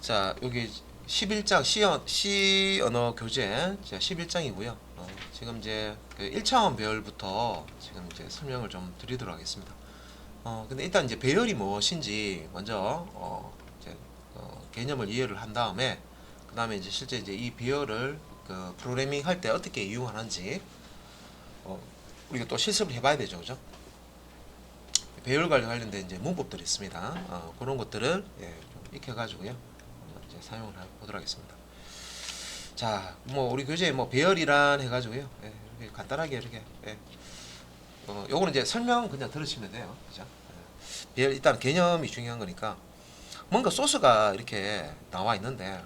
자 여기 11장 시, 언어 교재 자 11장이고요. 어, 지금 이제 그 1차원 배열부터 지금 이제 설명을 좀 드리도록 하겠습니다. 어 근데 일단 이제 배열이 무엇인지 먼저 어 이제 어, 개념을 이해를 한 다음에 그 다음에 이제 실제 이제 이 배열을 그 프로그래밍 할 때 어떻게 이용하는지 어 우리가 또 실습을 해봐야 되죠, 그죠? 배열 관련 관련된 이제 문법들이 있습니다. 어, 그런 것들을 예, 좀 익혀가지고요. 사용을 해 보도록 하겠습니다. 자, 뭐 우리 교재에 뭐 배열이란 해가지고요. 예, 이렇게 간단하게 이렇게. 예. 어, 요거는 이제 설명 그냥 들으시면 돼요. 그죠? 예. 배열 일단 개념이 중요한 거니까 뭔가 소스가 이렇게 나와 있는데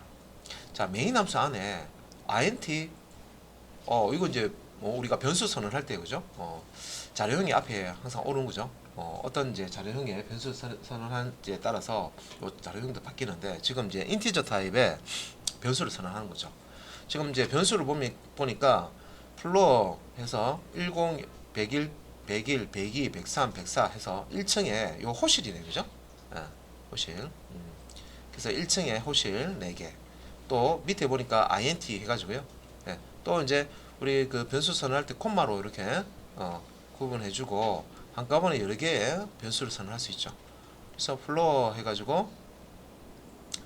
자 메인 함수 안에 int 어 이거 이제 뭐 우리가 변수 선언할 때 그죠? 어 자료형이 앞에 항상 오는 거죠. 어, 어떤 이제 자료형의 변수 선- 선언한지에 따라서 요 자료형도 바뀌는데 지금 이제 인티저 타입의 변수를 선언하는 거죠. 지금 이제 변수를 보면 보니까 플로어 해서 10, 101, 101, 102, 103, 104 해서 1층에 요 호실이네 그죠? 예, 호실. 음. 그래서 1층에 호실 4개. 또 밑에 보니까 int 해가지고요. 예, 또 이제 우리 그 변수 선언할 때 콤마로 이렇게 어, 구분해주고 한꺼번에 여러 개의 변수를 선언할 수 있죠. 그래서 플로어 해가지고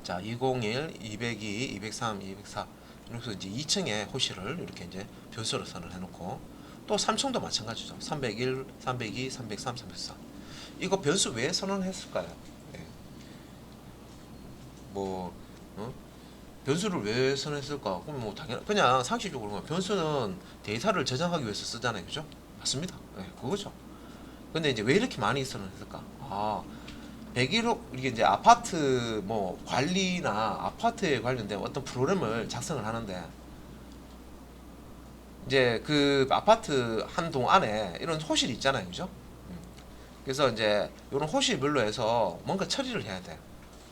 자 201, 202, 203, 204 이렇게 이제 2층에 호실을 이렇게 이제 변수로 선언해놓고 또 3층도 마찬가지죠. 301, 302, 303, 304 이거 변수 왜 선언했을까요? 예. 뭐 어? 변수를 왜 선언했을까? 그럼 뭐 당연 그냥 상식적으로 변수는 데이터를 저장하기 위해서 쓰잖아요, 그죠? 맞습니다. 예, 그거죠. 근데 이제 왜 이렇게 많이 선언했을까? 아, 101호 이게 이제 아파트 뭐 관리나 아파트에 관련된 어떤 프로그램을 작성을 하는데 이제 그 아파트 한 동 안에 이런 호실이 있잖아요, 그죠? 음. 그래서 이제 이런 호실별로 해서 뭔가 처리를 해야 돼.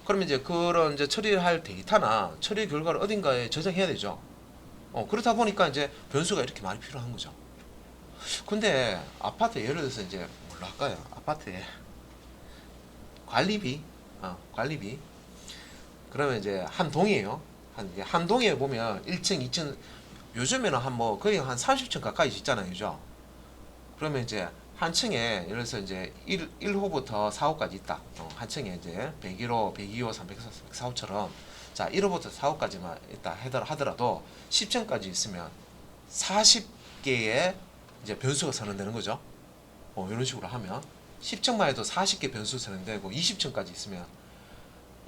그러면 이제 그런 이제 처리를 할 데이터나 처리 결과를 어딘가에 저장해야 되죠. 어, 그렇다 보니까 이제 변수가 이렇게 많이 필요한 거죠. 근데 아파트 예를 들어서 이제 뭘로 할까요? 아파트에 관리비, 어, 관리비. 그러면 이제 한 동이에요. 한, 한 동에 보면 1층, 2층, 요즘에는 한 뭐 거의 한 30층 가까이 짓잖아요. 그죠? 그러면 이제 한 층에 예를 들어서 이제 1, 1호부터 4호까지 있다. 어, 한 층에 이제 101호, 102호, 304, 304호처럼 자 1호부터 4호까지만 있다 하더라- 하더라도 10층까지 있으면 40개의 이제 변수가 선언되는 거죠. 어, 이런 식으로 하면 10층만 해도 40개 변수 선언되고 20층까지 있으면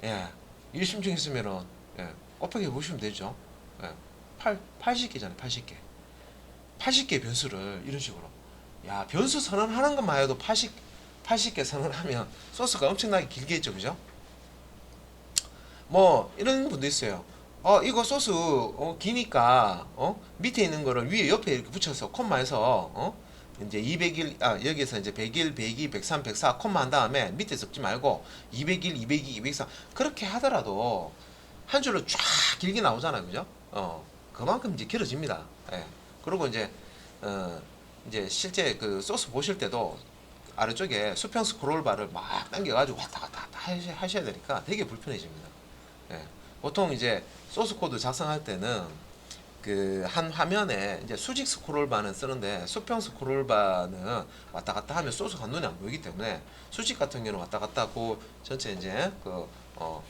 예 20층 있으면은 예, 곱하기 보시면 되죠. 예, 8, 80개잖아요. 80개. 80개 변수를 이런 식으로 야 변수 선언하는 것만 해도 80 80개 선언하면 소스가 엄청나게 길게 있죠, 그죠? 뭐 이런 분도 있어요. 어 이거 소스 어, 기니까 어 밑에 있는 거를 위에 옆에 이렇게 붙여서 콤마해서 어 이제 201, 아, 여기서 이제 101, 102, 103, 104 콤마 한 다음에 밑에 적지 말고 201, 202, 203 그렇게 하더라도 한 줄로 쫙 길게 나오잖아요, 그죠? 어, 그만큼 이제 길어집니다. 예. 그리고 이제 어, 이제 실제 그 소스 보실 때도 아래쪽에 수평 스크롤 바를 막 당겨가지고 왔다 갔다 하셔- 하셔야 되니까 되게 불편해집니다. 예. 보통 이제 소스 코드 작성할 때는 그 한 화면에 이제 수직 스크롤 바는 쓰는데 수평 스크롤 바는 왔다 갔다 하면 소스가 눈에 안 보이기 때문에 수직 같은 경우는 왔다 갔다 하고 전체 이제 그어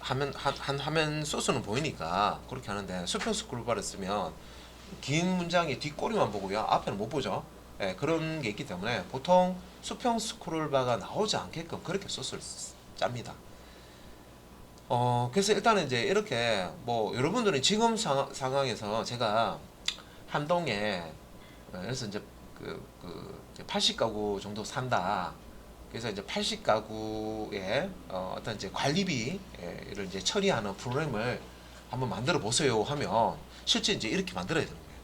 화면 한, 한 화면 소스는 보이니까 그렇게 하는데 수평 스크롤 바를 쓰면 긴 문장의 뒷꼬리만 보고요 앞에는 못 보죠. 예, 그런 게 있기 때문에 보통 수평 스크롤 바가 나오지 않게끔 그렇게 소스를 쓰- 짭니다. 어, 그래서 일단은 이제 이렇게 뭐 여러분들은 지금 상, 상황에서 제가 한동에 어, 그래서 이제 그, 그 이제 80가구 정도 산다. 그래서 이제 80가구의 어, 어떤 이제 관리비를 이제 처리하는 프로그램을 한번 만들어 보세요 하면 실제 이제 이렇게 만들어야 되는 거예요.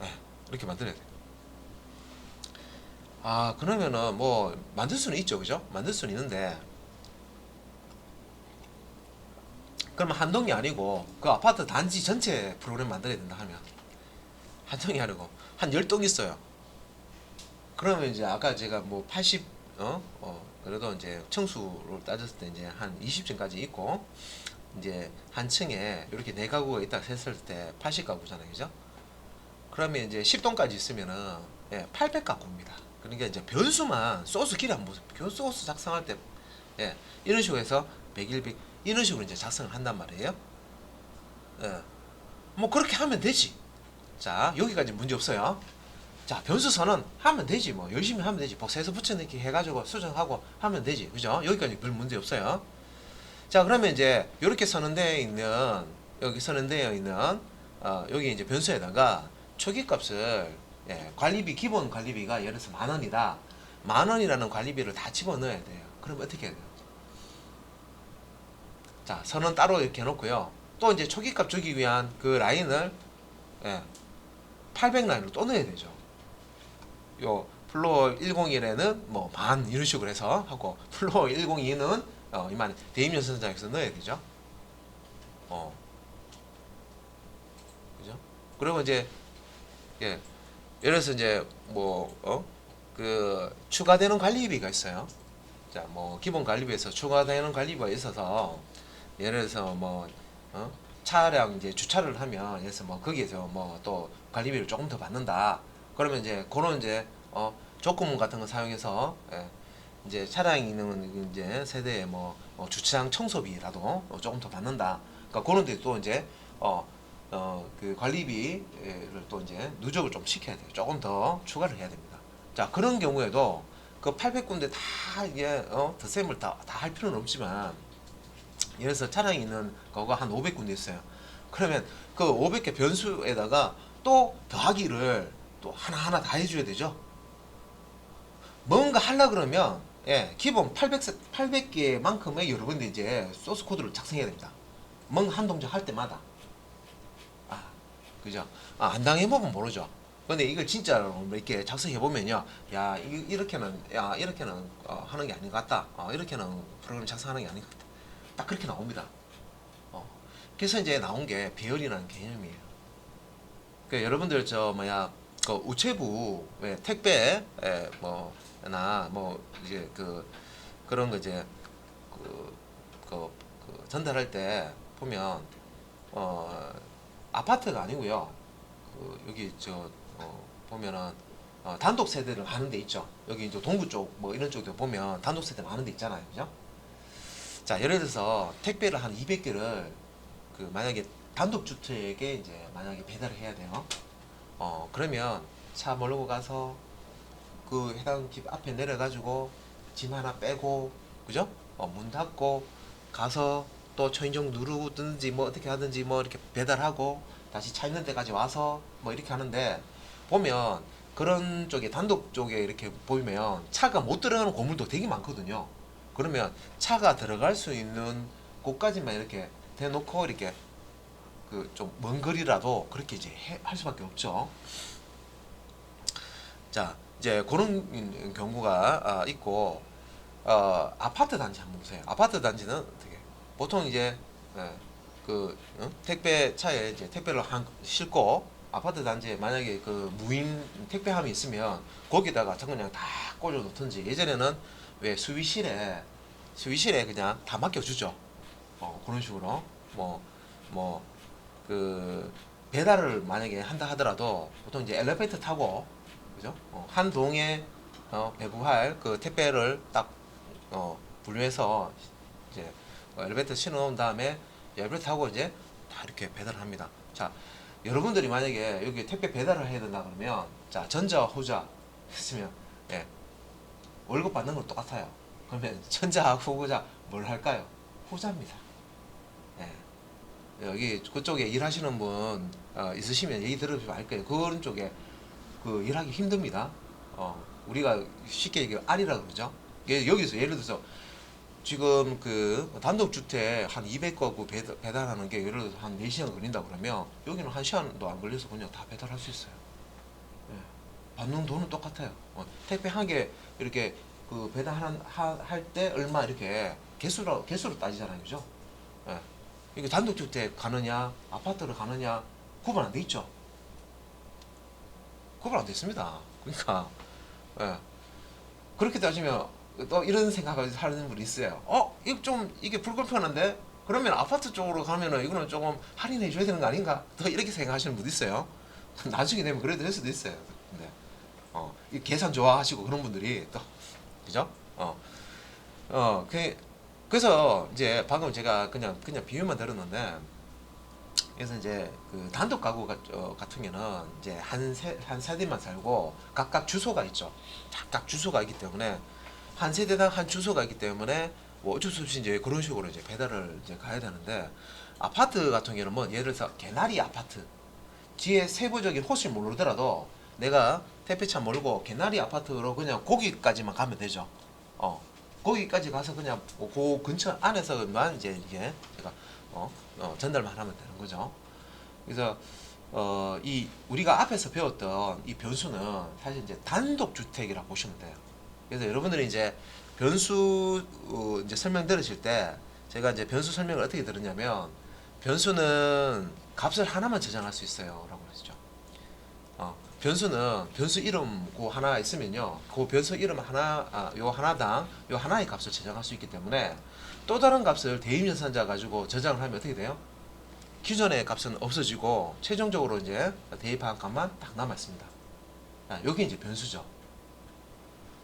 네, 이렇게 만들어야 돼요. 아, 그러면은 뭐 만들 수는 있죠, 그죠? 만들 수는 있는데 그러면 한 동이 아니고 그 아파트 단지 전체 프로그램 만들어야 된다 하면 한 동이 아니고 한 열 동 있어요. 그러면 이제 아까 제가 뭐 80, 어, 어, 그래도 이제 청수로 따졌을 때 이제 한 20층까지 있고 이제 한 층에 이렇게 네 가구가 있다 했을 때 80가구잖아요. 그죠? 그러면 이제 10동까지 있으면은 예, 800가구입니다. 그러니까 이제 변수만 소스 길이 한번 보세요. 그 소스 작성할 때 예, 이런 식으로 해서 100일 100 이런 식으로 이제 작성을 한단 말이에요. 예. 뭐 그렇게 하면 되지. 자, 여기까지 문제 없어요. 자, 변수 선언 하면 되지. 뭐 열심히 하면 되지. 복사해서 붙여넣기 해 가지고 수정하고 하면 되지. 그죠? 여기까지 별 문제 없어요. 자, 그러면 이제 이렇게 선언되어 있는 여기 선언되어 있는 어, 여기 이제 변수에다가 초기 값을 예, 관리비 기본 관리비가 예를 들어서 만 원이다. 만 원이라는 관리비를 다 집어넣어야 돼요. 그럼 어떻게 해야 돼요? 자, 선언 따로 이렇게 해놓고요. 또 이제 초기 값 주기 위한 그 라인을 예, 800 라인으로 또 넣어야 되죠. 요 플로어 101에는 뭐 반 이런 식으로 해서 하고 플로어 102는 어, 이만 대입 연선장에서 넣어야 되죠. 어. 그죠? 그리고 이제 예. 예를 들어서 이제 뭐 어? 그 추가되는 관리비가 있어요. 자, 뭐 기본 관리비에서 추가되는 관리비가 있어서 예를 들어서 뭐 어? 차량 이제 주차를 하면 예를 들어서 뭐 거기에서 뭐 또 관리비를 조금 더 받는다. 그러면 이제 그런 이제 어 조건문 같은 거 사용해서 예, 이제 차량이 있는 이제 세대에 뭐 어, 주차장 청소비라도 어, 조금 더 받는다. 그러니까 그런 데 또 이제 어 어, 그 관리비를 또 이제 누적을 좀 시켜야 돼요. 조금 더 추가를 해야 됩니다. 자, 그런 경우에도 그 800군데 다 이게 어, 덧셈을 다 다 할 필요는 없지만 예를 들어서 차량이 있는 거가 한 500군데 있어요. 그러면 그 500개 변수에다가 또 더하기를 또 하나하나 다 해줘야 되죠. 뭔가 하려 그러면 예, 기본 800, 800개만큼의 여러 군데 이제 소스 코드를 작성해야 됩니다. 뭔가 한 동작 할 때마다. 아, 그죠? 아, 안 당해보면 모르죠. 근데 이걸 진짜로 뭐 이렇게 작성해 보면요. 야, 이- 이렇게는, 야, 이렇게는 어, 하는 게 아닌 것 같다. 어, 이렇게는 프로그램 작성하는 게 아닌 것 같다. 딱 그렇게 나옵니다. 어. 그래서 이제 나온 게 배열이라는 개념이에요. 그 여러분들 저 뭐야 그 우체부 왜 택배 에, 뭐나 뭐 이제 그 그런 거 이제 그, 그, 그 전달할 때 보면 어 아파트가 아니고요 그 여기 저 어, 보면은 어, 단독 세대를 하는 데 있죠 여기 이제 동부 쪽뭐 이런 쪽도 보면 단독 세대 하는 데 있잖아요 그죠 자 예를 들어서 택배를 한 200개를 그 만약에 단독 주택에 이제 만약에 배달을 해야 돼요. 어 그러면 차 몰고 가서 그 해당 집 앞에 내려가지고 짐 하나 빼고 그죠? 어, 문 닫고 가서 또 초인종 누르든지 뭐 어떻게 하든지 뭐 이렇게 배달하고 다시 차 있는 데까지 와서 뭐 이렇게 하는데 보면 그런 쪽에 단독 쪽에 이렇게 보면 차가 못 들어가는 고물도 되게 많거든요. 그러면 차가 들어갈 수 있는 곳까지만 이렇게 대놓고 이렇게 그 좀 먼 거리라도 그렇게 이제 해- 할 수밖에 없죠. 자 이제 그런 경우가 아, 있고 어, 아파트 단지 한번 보세요. 아파트 단지는 어떻게 보통 이제 예, 그 어? 택배 차에 이제 택배를 한 싣고 아파트 단지에 만약에 그 무인 택배함이 있으면 거기다가 그냥 다 꽂아 놓든지 예전에는 왜 수위실에 수위실에 그냥 다 맡겨주죠. 어, 그런 식으로 뭐 뭐 그 배달을 만약에 한다 하더라도 보통 이제 엘리베이터 타고 그죠? 어, 한 동에 어, 배부할 그 택배를 딱 어, 분류해서 이제 어, 엘리베이터 신어놓은 다음에 엘리베이터 타고 이제 다 이렇게 배달을 합니다. 자, 여러분들이 만약에 여기 택배 배달을 해야 된다 그러면 자 전자 후자 했으면 예 월급 받는 건 똑같아요. 그러면 전자하고 후자 뭘 할까요? 후자입니다. 예. 여기 그쪽에 일하시는 분 어, 있으시면 얘기 들으시면 알 거예요. 그런 쪽에 그 일하기 힘듭니다. 어, 우리가 쉽게 얘기 알이라 그러죠. 예, 여기서 예를 들어서 지금 그 단독 주택 한 200가구 배달, 배달하는 게 예를 들어서 한 4시간 걸린다 그러면 여기는 1시간도 안 걸려서 그냥 다 배달할 수 있어요. 예. 받는 돈은 똑같아요. 어, 택배 한 개 이렇게 그 배달할 때 얼마 이렇게 개수로 개수로 따지잖아요, 그죠? 예. 이게 단독 주택 가느냐, 아파트를 가느냐 구분 안 돼 있죠. 구분 안 됐습니다. 그러니까 예. 그렇게 따지면 또 이런 생각을 하는 분이 있어요. 어, 이거 좀 이게 불공평한데 그러면 아파트 쪽으로 가면은 이거는 조금 할인해 줘야 되는 거 아닌가? 더 이렇게 생각하시는 분 있어요. 나중에 되면 그래도 될 수도 있어요. 근데 어, 이 계산 좋아하시고 그런 분들이 또 그죠? 어, 어, 그, 그래서 이제 방금 제가 그냥 그냥 비유만 들었는데 그래서 이제 그 단독 가구 가, 어, 같은 경우는 이제 한세한 세대만 살고 각각 주소가 있죠. 각각 주소가 있기 때문에 한 세대당 한 주소가 있기 때문에 뭐 어쩔 수 없이 이제 그런 식으로 이제 배달을 이제 가야 되는데 아파트 같은 경우는 뭐 예를 들어서 개나리 아파트 뒤에 세부적인 호실 모르더라도 내가 택배차 몰고 개나리 아파트로 그냥 거기까지만 가면 되죠. 어 거기까지 가서 그냥 뭐그 근처 안에서만 이제 이게 제가 어, 어 전달만 하면 되는 거죠. 그래서 어 이 우리가 앞에서 배웠던 이 변수는 사실 이제 단독 주택이라고 보시면 돼요. 그래서 여러분들이 이제 변수 어, 이제 설명 들으실 때 제가 이제 변수 설명을 어떻게 들었냐면 변수는 값을 하나만 저장할 수 있어요라고 그랬죠. 어, 변수는 변수 이름 그 하나 있으면요, 그 변수 이름 하나 아, 요 하나당 요 하나의 값을 저장할 수 있기 때문에 또 다른 값을 대입 연산자 가지고 저장을 하면 어떻게 돼요? 기존의 값은 없어지고 최종적으로 이제 대입한 값만 딱 남아 있습니다. 아, 여기 이제 변수죠.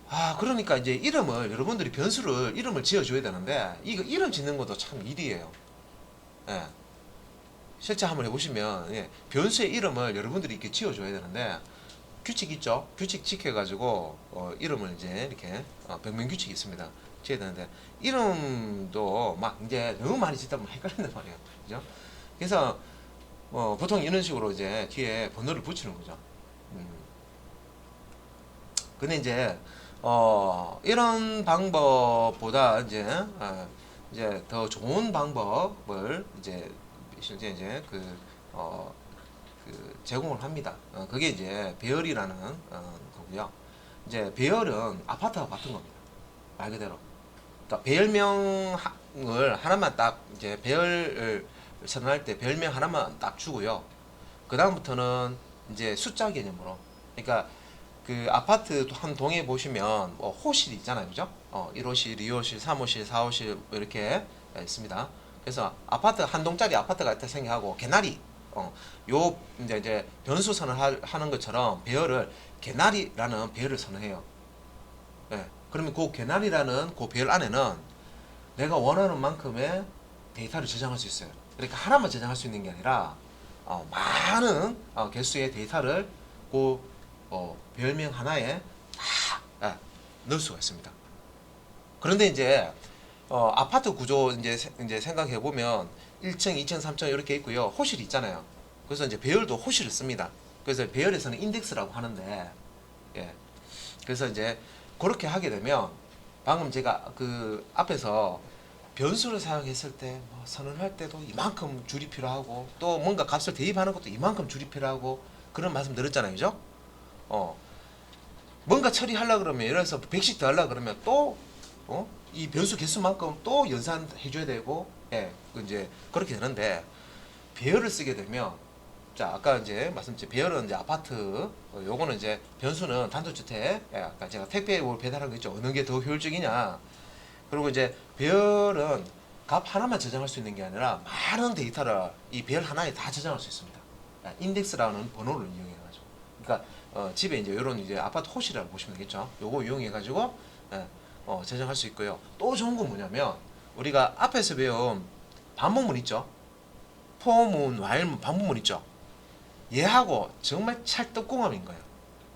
아 그러니까 이제 이름을 여러분들이 변수를 이름을 지어줘야 되는데 이거 이름 짓는 것도 참 일이에요. 예. 실제 한번 해보시면 예, 변수의 이름을 여러분들이 이렇게 지어줘야 되는데 규칙 있죠? 규칙 지켜가지고 어, 이름을 이제 이렇게 어, 병명 규칙이 있습니다. 지어야 되는데 이름도 막 이제 너무 많이 짓다 보면 헷갈린단 말이에요. 그죠? 그래서 어, 보통 이런 식으로 이제 뒤에 번호를 붙이는 거죠. 음. 근데 이제 어, 이런 방법보다 이제 어, 이제 더 좋은 방법을 이제 실제 이제 그 어, 그 제공을 합니다. 어, 그게 이제 배열이라는 어, 거고요. 이제 배열은 아파트와 같은 겁니다. 말 그대로. 그러니까 배열명을 하나만 딱 이제 배열을 선언할 때 별명 하나만 딱 주고요. 그 다음부터는 이제 숫자 개념으로. 그러니까 그 아파트 한 동에 보시면 뭐 호실이 있잖아요, 그죠? 어, 1호실, 2호실, 3호실, 4호실 뭐 이렇게 있습니다. 그래서 아파트 한 동짜리 아파트가 있다 생각하고 개나리, 어, 요 이제 이제 변수 선을 하는 것처럼 배열을 개나리라는 배열을 선언해요. 예. 그러면 그 개나리라는 그 배열 안에는 내가 원하는 만큼의 데이터를 저장할 수 있어요. 그러니까 하나만 저장할 수 있는 게 아니라 어, 많은 어, 개수의 데이터를 그 어, 별명 하나에 다 아, 넣을 수가 있습니다. 그런데 이제 어, 아파트 구조 이제 세- 이제 생각해 보면 1층, 2층, 3층 이렇게 있고요. 호실이 있잖아요. 그래서 이제 배열도 호실을 씁니다. 그래서 배열에서는 인덱스라고 하는데 예. 그래서 이제 그렇게 하게 되면 방금 제가 그 앞에서 변수를 사용했을 때 뭐 선언할 때도 이만큼 줄이 필요하고 또 뭔가 값을 대입하는 것도 이만큼 줄이 필요하고 그런 말씀 드렸잖아요. 그죠? 어. 뭔가 처리하려 그러면 예를 들어서 100씩 더 하려 그러면 또 어? 이 변수 개수만큼 또 연산해 줘야 되고 예. 그 이제 그렇게 되는데 배열을 쓰게 되면 자 아까 이제 말씀드린 배열은 이제 아파트 어, 요거는 이제 변수는 단독주택 예, 아까 제가 택배 뭘 배달한 거 있죠. 어느 게 더 효율적이냐. 그리고 이제 배열은 값 하나만 저장할 수 있는 게 아니라 많은 데이터를 이 배열 하나에 다 저장할 수 있습니다. 예, 인덱스라는 번호를 이용해 가지고. 그러니까 어, 집에 이제 이런 이제 아파트 호실이라고 보시면 되겠죠. 요거 이용해 가지고 예, 어, 저장할 수 있고요 또 좋은 건 뭐냐면 우리가 앞에서 배운 반복문 있죠 포문, 와일문, 반복문 있죠 얘하고 정말 찰떡궁합인 거예요.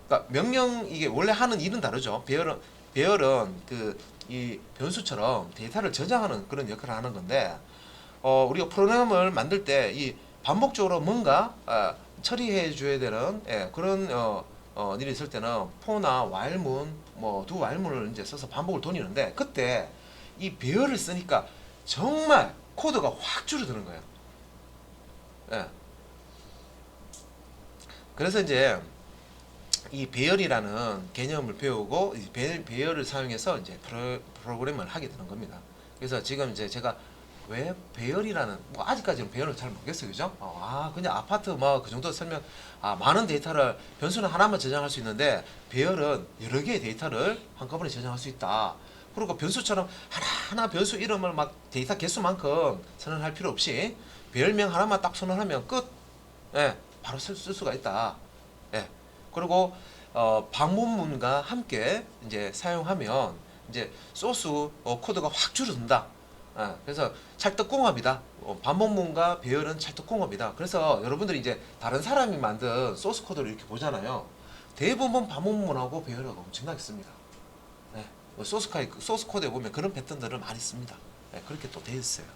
그러니까 명령 이게 원래 하는 일은 다르죠. 배열은 배열은 그 이 변수처럼 데이터를 저장하는 그런 역할을 하는 건데 어 우리가 프로그램을 만들 때 이 반복적으로 뭔가 어, 처리해 줘야 되는 예, 그런 어, 어, 일이 있을 때는 포나 와일문 뭐두 와일문을 이제 써서 반복을 돌리는데 그때 이 배열을 쓰니까 정말 코드가 확 줄어드는 거예요. 예. 그래서 이제 이 배열이라는 개념을 배우고 이 배, 배열을 사용해서 이제 프로, 프로그램을 하게 되는 겁니다. 그래서 지금 이제 제가 왜 배열이라는 뭐 아직까지는 배열을 잘 모르겠어요, 그죠? 어, 아 그냥 아파트 뭐 그 정도 설명 아 많은 데이터를 변수는 하나만 저장할 수 있는데 배열은 여러 개의 데이터를 한꺼번에 저장할 수 있다. 그리고 변수처럼 하나하나 변수 이름을 막 데이터 개수만큼 선언할 필요 없이 배열명 하나만 딱 선언하면 끝. 예, 바로 쓸, 쓸 수가 있다. 예. 그리고 어, 방문문과 함께 이제 사용하면 이제 소스 어, 코드가 확 줄어든다. 예, 그래서 찰떡궁합이다. 어, 반복문과 배열은 찰떡궁합이다. 그래서 여러분들이 이제 다른 사람이 만든 소스 코드를 이렇게 보잖아요. 대부분 반복문하고 배열하고 엄청나게 씁니다. 네, 뭐 소스 카이 소스 코드에 보면 그런 패턴들을 많이 씁니다. 네, 그렇게 또돼 있어요.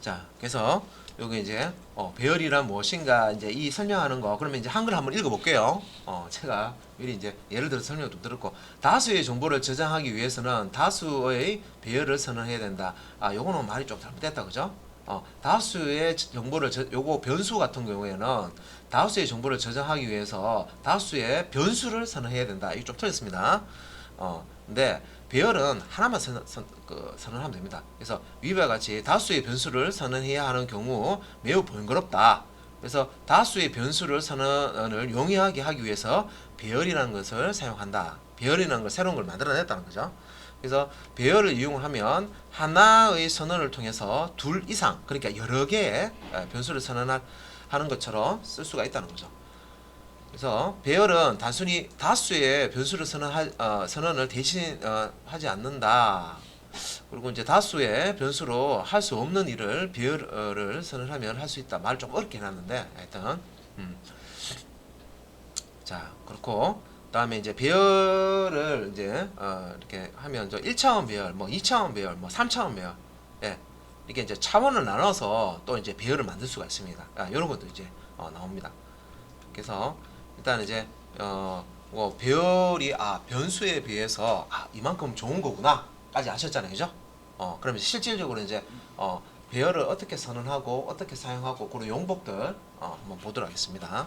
자, 그래서 여기 이제 어, 배열이란 무엇인가 이제 이 설명하는 거 그러면 이제 한글 한번 읽어볼게요. 어, 제가 미리 이제 예를 들어 설명 좀 들었고 다수의 정보를 저장하기 위해서는 다수의 배열을 선언해야 된다. 아, 요거는 말이 좀 잘못됐다, 그죠? 어, 다수의 정보를 저, 요거 변수 같은 경우에는 다수의 정보를 저장하기 위해서 다수의 변수를 선언해야 된다. 이게 좀 틀렸습니다. 어, 근데 배열은 하나만 선, 선, 그, 선언하면 됩니다. 그래서 위와 같이 다수의 변수를 선언해야 하는 경우 매우 번거롭다. 그래서 다수의 변수를 선언을 용이하게 하기 위해서 배열이라는 것을 사용한다. 배열이라는 걸 새로운 걸 만들어냈다는 거죠. 그래서 배열을 이용하면 하나의 선언을 통해서 둘 이상 그러니까 여러 개의 에, 변수를 선언하는 것처럼 쓸 수가 있다는 거죠. 그래서 배열은 단순히 다수의 변수를 선언하, 어, 선언을 대신 어, 하지 않는다. 그리고 이제 다수의 변수로 할 수 없는 일을 배열을 선언하면 할 수 있다. 말 좀 어렵게 해놨는데 하여튼 음. 자 그렇고 그다음에 이제 배열을 이제 어, 이렇게 하면 저 1차원 배열, 뭐 2차원 배열, 뭐 3차원 배열, 예 이게 이제 차원을 나눠서 또 이제 배열을 만들 수가 있습니다. 아, 이런 것도 이제 어, 나옵니다. 그래서 일단 이제 어, 뭐 배열이 아 변수에 비해서 아 이만큼 좋은 거구나까지 아셨잖아요, 그죠? 어 그러면 실질적으로 이제 어 배열을 어떻게 선언하고 어떻게 사용하고 그런 용법들 어, 한번 보도록 하겠습니다.